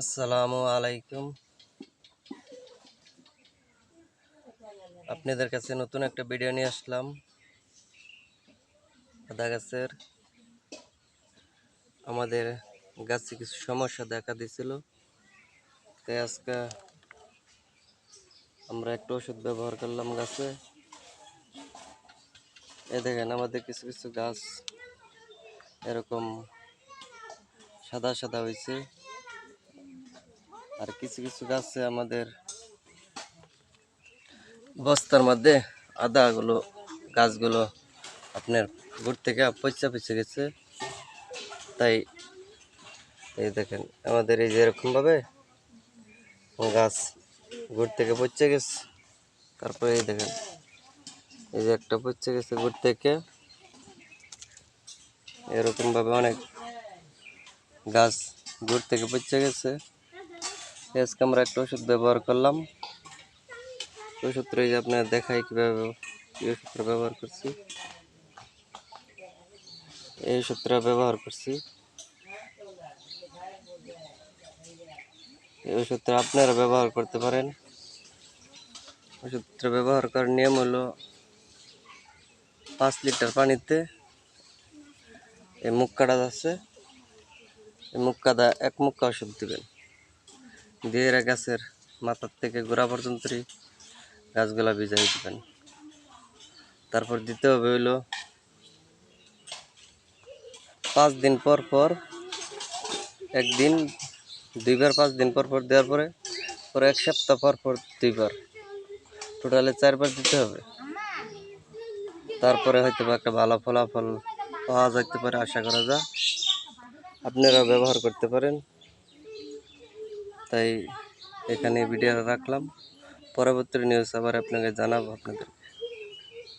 আসসালামু আলাইকুম। আপনাদের কাছে নতুন একটা ভিডিও নিয়ে আসলাম। আদা গাছের আমাদের গাছে কিছু সমস্যা দেখা দিয়েছিল। তাই আজকে আমরা একটা ওষুধ ব্যবহার করলাম গাছে। এ দেখেন, আমাদের কিছু কিছু গাছ এরকম সাদা সাদা হয়েছে। আর কিছু কিছু গাছে আমাদের বস্তার মধ্যে আদাগুলো, গাছগুলো আপনার গুড় থেকে পচা পচে গেছে। তাই এই দেখেন, আমাদের এই যে এরকমভাবে গাছ গুড় থেকে পচে গেছে। তারপরে এই দেখেন, এই যে একটা পচে গেছে গুড় থেকে। এরকমভাবে অনেক গাছ গুড় থেকে পচে গেছে। আজকে আমরা একটা ওষুধ ব্যবহার করলাম। ওষুধটা এই যে আপনার দেখাই কীভাবে, কি ওষুধটা ব্যবহার করছি। এই ওষুধটা ব্যবহার করছি। এই ওষুধটা আপনারা ব্যবহার করতে পারেন। ওষুধটা ব্যবহার করার নিয়ম হলো পাঁচ লিটার পানিতে এই মুখ কাটা যাচ্ছে এই মুখ কাদা এক মুক্কা ওষুধ দিবেন। দিয়ে গাছের মাথার থেকে গোড়া পর্যন্তই গাছগুলা ভিজাই দিবেন। তারপর দিতে হবে হইল পাঁচ দিন পর পর, একদিন, দুইবার পাঁচ দিন পর পর দেওয়ার পরে পরে এক সপ্তাহ পর পর দুইবার। টোটালে চারবার দিতে হবে। তারপরে হয়তো বা একটা ভালো ফলাফল পাওয়া যেতে পারে, আশা করা যায়। আপনারা ব্যবহার করতে পারেন। তাই এখানে ভিডিও রাখলাম। পরবর্তী নিউজ আবার আপনাকে জানাব আপনাদের